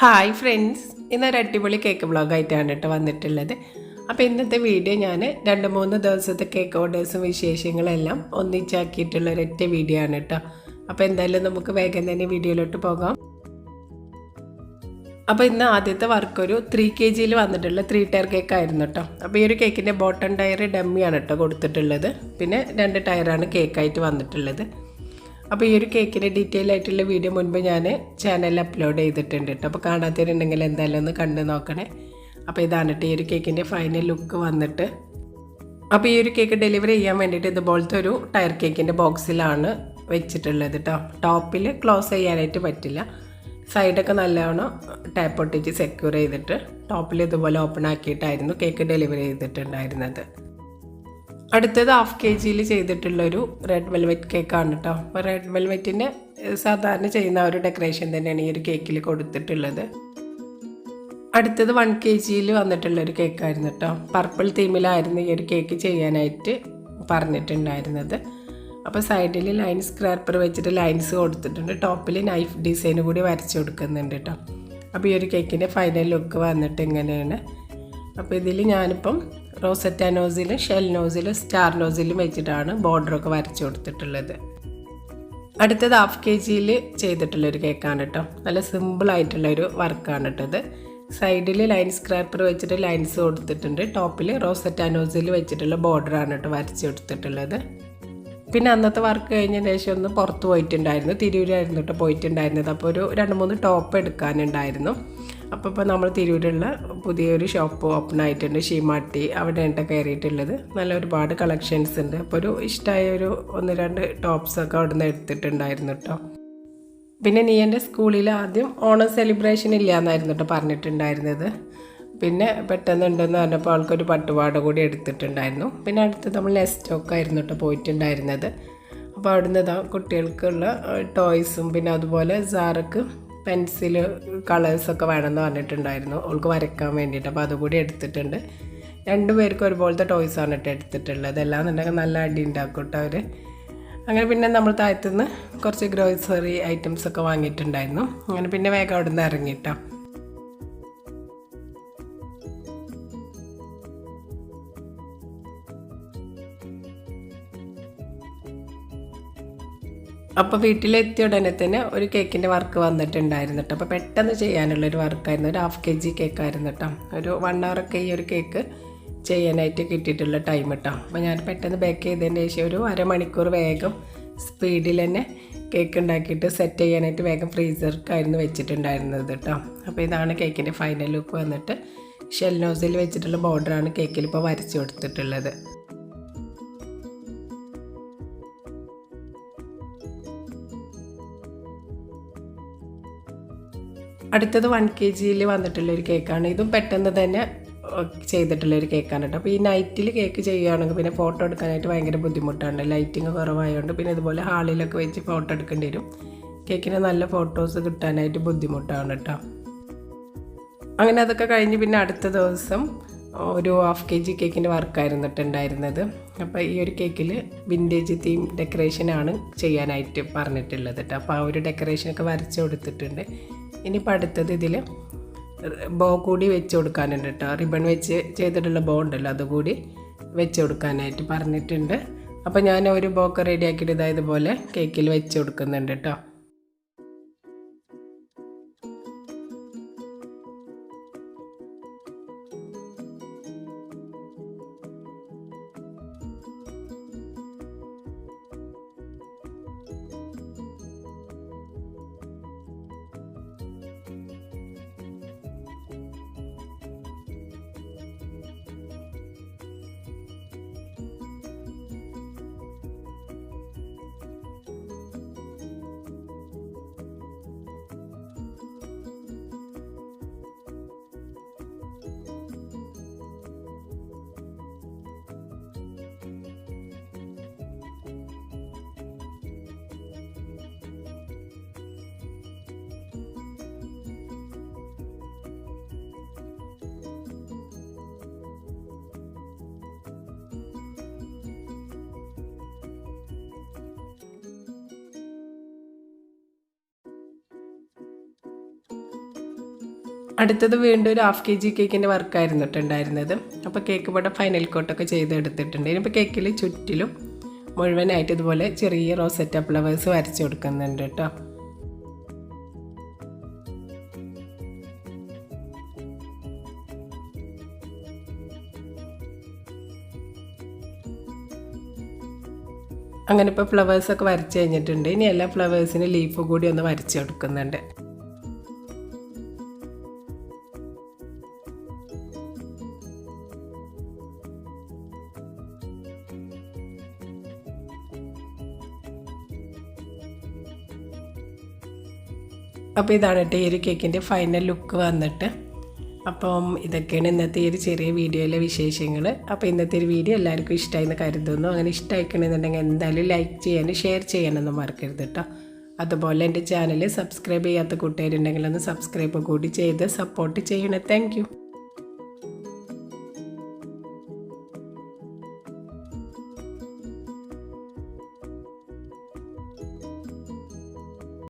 Hi friends ഇന്നൊരു അടിപൊളി cake ബ്ലോഗായിട്ടാണ് കേട്ടോ വന്നിട്ടുള്ളത്. അപ്പോൾ ഇന്നത്തെ വീഡിയോ ഞാൻ രണ്ട് മൂന്ന് ദിവസത്തെ കേക്ക് ഓർഡേഴ്സും വിശേഷങ്ങളെല്ലാം ഒന്നിച്ചാക്കിയിട്ടുള്ള ഒരൊറ്റ വീഡിയോ ആണ് കേട്ടോ അപ്പോൾ എന്തായാലും നമുക്ക് വേഗം തന്നെ വീഡിയോയിലോട്ട് പോകാം. അപ്പോൾ ഇന്ന് ആദ്യത്തെ വർക്ക് ഒരു ത്രീ കെ ജിയിൽ വന്നിട്ടുള്ള ത്രീ ടയർ കേക്ക് ആയിരുന്നു കേട്ടോ അപ്പോൾ ഈ ഒരു കേക്കിന്റെ ബോട്ടം ടയർ ഡമ്മിയാണ് കേട്ടോ കൊടുത്തിട്ടുള്ളത്. പിന്നെ രണ്ട് ടയറാണ് കേക്കായിട്ട് വന്നിട്ടുള്ളത്. അപ്പോൾ ഈ ഒരു കേക്കിന്റെ ഡീറ്റെയിൽ ആയിട്ടുള്ള വീഡിയോ മുൻപ് ഞാൻ ചാനലിൽ അപ്ലോഡ് ചെയ്തിട്ടുണ്ട് കേട്ടോ അപ്പോൾ കാണാത്തവരുണ്ടെങ്കിൽ എന്തായാലും ഒന്ന് കണ്ടു നോക്കണേ. അപ്പോൾ ഇതാണ് കേട്ടോ ഈ ഒരു കേക്കിന്റെ ഫൈനൽ ലുക്ക് വന്നിട്ട്. അപ്പോൾ ഈ ഒരു കേക്ക് ഡെലിവറി ചെയ്യാൻ വേണ്ടിയിട്ട് ഇതുപോലത്തെ ഒരു ടയർ കേക്കിന്റെ ബോക്സിലാണ് വെച്ചിട്ടുള്ളത് കേട്ടോ ടോപ്പിൽ ക്ലോസ് ചെയ്യാനായിട്ട് പറ്റില്ല. സൈഡൊക്കെ നല്ലവണ്ണം ടാപ്പ് ഒട്ടിച്ച് സെക്യൂർ ചെയ്തിട്ട് ടോപ്പിൽ ഇതുപോലെ ഓപ്പൺ ആക്കിയിട്ടായിരുന്നു കേക്ക് ഡെലിവറി ചെയ്തിട്ടുണ്ടായിരുന്നത്. അടുത്തത് ഹാഫ് കെ ജിയിൽ ചെയ്തിട്ടുള്ളൊരു റെഡ് വെൽവെറ്റ് കേക്കാണ് കേട്ടോ അപ്പോൾ റെഡ് വെൽവെറ്റിന്റെ സാധാരണ ചെയ്യുന്ന ഒരു ഡെക്കറേഷൻ തന്നെയാണ് ഈ ഒരു കേക്കിൽ കൊടുത്തിട്ടുള്ളത്. അടുത്തത് വൺ കെ ജിയിൽ വന്നിട്ടുള്ളൊരു കേക്കായിരുന്നു കേട്ടോ പർപ്പിൾ തീമിലായിരുന്നു ഈ ഒരു കേക്ക് ചെയ്യാനായിട്ട് പറഞ്ഞിട്ടുണ്ടായിരുന്നത്. അപ്പോൾ സൈഡിൽ ലൈൻ സ്ക്രാപ്പർ വെച്ചിട്ട് ലൈൻസ് കൊടുത്തിട്ടുണ്ട്. ടോപ്പിൽ നൈഫ് ഡിസൈൻ കൂടി വരച്ച് കൊടുക്കുന്നുണ്ട് കേട്ടോ അപ്പോൾ ഈ ഒരു കേക്കിന്റെ ഫൈനൽ ലുക്ക് വന്നിട്ട് ഇങ്ങനെയാണ്. അപ്പോൾ ഇതിൽ ഞാനിപ്പം റോസറ്റ നോസിലും ഷെൽ നോസിലും സ്റ്റാർ നോസിലും വെച്ചിട്ടാണ് ബോർഡറൊക്കെ വരച്ചു കൊടുത്തിട്ടുള്ളത്. അടുത്തത് ഹാഫ് കെ ജിയിൽ ചെയ്തിട്ടുള്ളൊരു കേക്കാണ് കേട്ടോ. നല്ല സിമ്പിളായിട്ടുള്ളൊരു വർക്കാണ് കേട്ടത് സൈഡിൽ ലൈൻ സ്ക്രാപ്പർ വെച്ചിട്ട് ലൈൻസ് കൊടുത്തിട്ടുണ്ട്. ടോപ്പിൽ റോസറ്റ നോസിൽ വെച്ചിട്ടുള്ള ബോർഡറാണ് കേട്ടോ വരച്ച് കൊടുത്തിട്ടുള്ളത്. പിന്നെ അന്നത്തെ വർക്ക് കഴിഞ്ഞതിന് ശേഷം ഒന്ന് പുറത്ത് പോയിട്ടുണ്ടായിരുന്നു. തിരൂരായിരുന്നു കേട്ടോ പോയിട്ടുണ്ടായിരുന്നത്. അപ്പോൾ ഒരു രണ്ട് മൂന്ന് ടോപ്പ് എടുക്കാനുണ്ടായിരുന്നു. അപ്പോൾ ഇപ്പോൾ നമ്മൾ തിരൂരുള്ള പുതിയൊരു ഷോപ്പ് ഓപ്പൺ ആയിട്ടുണ്ട്. ഷീമാട്ടി അവിടെ ഉണ്ട് കയറിയിട്ടുള്ളത് നല്ല ഒരുപാട് കളക്ഷൻസ് ഉണ്ട്. അപ്പോൾ ഒരു ഇഷ്ടമായ ഒരു ഒന്ന് രണ്ട് ടോപ്സൊക്കെ അവിടെ നിന്ന് എടുത്തിട്ടുണ്ടായിരുന്നു കേട്ടോ പിന്നെ നീ എന്റെ സ്കൂളിൽ ആദ്യം ഓണം സെലിബ്രേഷൻ ഇല്ല എന്നായിരുന്നു കേട്ടോ പറഞ്ഞിട്ടുണ്ടായിരുന്നത്. പിന്നെ പെട്ടെന്ന് ഉണ്ടെന്ന് പറഞ്ഞപ്പോൾ ആൾക്കൊരു പട്ടുപാട കൂടി എടുത്തിട്ടുണ്ടായിരുന്നു. പിന്നെ അടുത്ത് നമ്മൾ നെസ്റ്റോക്ക് ആയിരുന്നു കേട്ടോ പോയിട്ടുണ്ടായിരുന്നത്. അപ്പോൾ അവിടുന്ന് ഇതാ കുട്ടികൾക്കുള്ള ടോയ്സും പിന്നെ അതുപോലെ സാറക്ക് പെൻസിൽ കളേഴ്സൊക്കെ വേണമെന്ന് പറഞ്ഞിട്ടുണ്ടായിരുന്നു. അവൾക്ക് വരയ്ക്കാൻ വേണ്ടിയിട്ട്. അപ്പോൾ അതുകൂടി എടുത്തിട്ടുണ്ട്. രണ്ടു പേർക്കും ഒരുപോലത്തെ ടോയ്സാണ് കേട്ടോ എടുത്തിട്ടുള്ളത്. എല്ലാം എന്നുണ്ടെങ്കിൽ നല്ല അടി ഉണ്ടാക്കും കേട്ടോ അവർ അങ്ങനെ പിന്നെ നമ്മൾ താഴത്തുനിന്ന് കുറച്ച് ഗ്രോസറി ഐറ്റംസ് ഒക്കെ വാങ്ങിയിട്ടുണ്ടായിരുന്നു. അങ്ങനെ പിന്നെ വേഗം അവിടെ നിന്ന് ഇറങ്ങിട്ടോ അപ്പോൾ വീട്ടിലെത്തിയ ഉടനെ തന്നെ ഒരു കേക്കിന്റെ വർക്ക് വന്നിട്ടുണ്ടായിരുന്നു കേട്ടോ അപ്പോൾ പെട്ടെന്ന് ചെയ്യാനുള്ളൊരു വർക്കായിരുന്നു ഒരു ഹാഫ് കെ ജി കേക്കായിരുന്നു കേട്ടോ ഒരു വൺ അവറൊക്കെ ഈ ഒരു കേക്ക് ചെയ്യാനായിട്ട് കിട്ടിയിട്ടുള്ള ടൈം കേട്ടോ അപ്പോൾ ഞാൻ പെട്ടെന്ന് ബേക്ക് ചെയ്തതിന് ശേഷം ഒരു അരമണിക്കൂർ വേഗം സ്പീഡിൽ തന്നെ കേക്ക് ഉണ്ടാക്കിയിട്ട് സെറ്റ് ചെയ്യാനായിട്ട് വേഗം ഫ്രീസർക്കായിരുന്നു വെച്ചിട്ടുണ്ടായിരുന്നത് കേട്ടോ അപ്പോൾ ഇതാണ് കേക്കിന്റെ ഫൈനൽ ലുക്ക് വന്നിട്ട് ഷെൽ നോസിൽ വെച്ചിട്ടുള്ള ബോർഡറാണ് കേക്കിൽ ഇപ്പോൾ വരച്ചു കൊടുത്തിട്ടുള്ളത്. അടുത്തത് വൺ കെ ജിയിൽ വന്നിട്ടുള്ള ഒരു കേക്കാണ് ഇതും പെട്ടെന്ന് തന്നെ ചെയ്തിട്ടുള്ള ഒരു കേക്കാണ് കേട്ടോ അപ്പോൾ ഈ നൈറ്റിൽ കേക്ക് ചെയ്യുകയാണെങ്കിൽ പിന്നെ ഫോട്ടോ എടുക്കാനായിട്ട് ഭയങ്കര ബുദ്ധിമുട്ടാണ്. ലൈറ്റിങ് കുറവായതുകൊണ്ട് പിന്നെ ഇതുപോലെ ഹാളിലൊക്കെ വെച്ച് ഫോട്ടോ എടുക്കേണ്ടി വരും. കേക്കിന് നല്ല ഫോട്ടോസ് കിട്ടാനായിട്ട് ബുദ്ധിമുട്ടാണ് കേട്ടോ അങ്ങനെ അതൊക്കെ കഴിഞ്ഞ് പിന്നെ അടുത്ത ദിവസം ഒരു ഹാഫ് കെ ജി കേക്കിന്റെ വർക്കായിരുന്നു ഉണ്ടായിരുന്നത് അപ്പോൾ ഈ ഒരു കേക്കിൽ വിന്റേജ് തീം ഡെക്കറേഷനാണ് ചെയ്യാനായിട്ട് പറഞ്ഞിട്ടുള്ളത് കേട്ടോ അപ്പോൾ ആ ഒരു ഡെക്കറേഷനൊക്കെ വരച്ച് കൊടുത്തിട്ടുണ്ട്. ഇനിയിപ്പോൾ അടുത്തത് ഇതിൽ ബോ കൂടി വെച്ച് കൊടുക്കാനുണ്ട് കേട്ടോ. റിബൺ വെച്ച് ചെയ്തിട്ടുള്ള ബോ ഉണ്ടല്ലോ അതുകൂടി വെച്ച് കൊടുക്കാനായിട്ട് പറഞ്ഞിട്ടുണ്ട്. അപ്പോൾ ഞാൻ ഒരു ബോക്ക് റെഡിയാക്കിയിട്ട് ഇതായതുപോലെ കേക്കിൽ വെച്ച് കൊടുക്കുന്നുണ്ട് കേട്ടോ. അടുത്തത് വീണ്ടും ഒരു ഹാഫ് കെ ജി കേക്കിന്റെ വർക്കായിരുന്നു ഉണ്ടായിരുന്നത് അപ്പോൾ കേക്ക് ഇവിടെ ഫൈനൽ കോട്ടൊക്കെ ചെയ്തെടുത്തിട്ടുണ്ട്. ഇനിയിപ്പോൾ കേക്കിൽ ചുറ്റിലും മുഴുവനായിട്ട് ഇതുപോലെ ചെറിയ റോസറ്റ ഫ്ലവേഴ്സ് വരച്ച് കൊടുക്കുന്നുണ്ട് കേട്ടോ അങ്ങനെ ഇപ്പോൾ ഫ്ലവേഴ്സൊക്കെ വരച്ച് കഴിഞ്ഞിട്ടുണ്ട്. ഇനി എല്ലാ ഫ്ലവേഴ്സിനും ലീഫ് കൂടി ഒന്ന് വരച്ച് കൊടുക്കുന്നുണ്ട്. അപ്പോൾ ഇതാണ് കേട്ടോ ഈ ഒരു കേക്കിന്റെ ഫൈനൽ ലുക്ക് വന്നിട്ട്. അപ്പം ഇതൊക്കെയാണ് ഇന്നത്തെ ഈ ഒരു ചെറിയ വീഡിയോയിലെ വിശേഷങ്ങൾ. അപ്പോൾ ഇന്നത്തെ ഒരു വീഡിയോ എല്ലാവർക്കും ഇഷ്ടമായി എന്ന് കരുതുന്നു. അങ്ങനെ ഇഷ്ടമായിക്കണമെന്നുണ്ടെങ്കിൽ എന്തായാലും ലൈക്ക് ചെയ്യാനും ഷെയർ ചെയ്യാനൊന്നും മറക്കരുത് കേട്ടോ അതുപോലെ എന്റെ ചാനൽ സബ്സ്ക്രൈബ് ചെയ്യാത്ത കൂട്ടുകാരുണ്ടെങ്കിൽ ഒന്ന് സബ്സ്ക്രൈബ് കൂടി ചെയ്ത് സപ്പോർട്ട് ചെയ്യണേ. താങ്ക്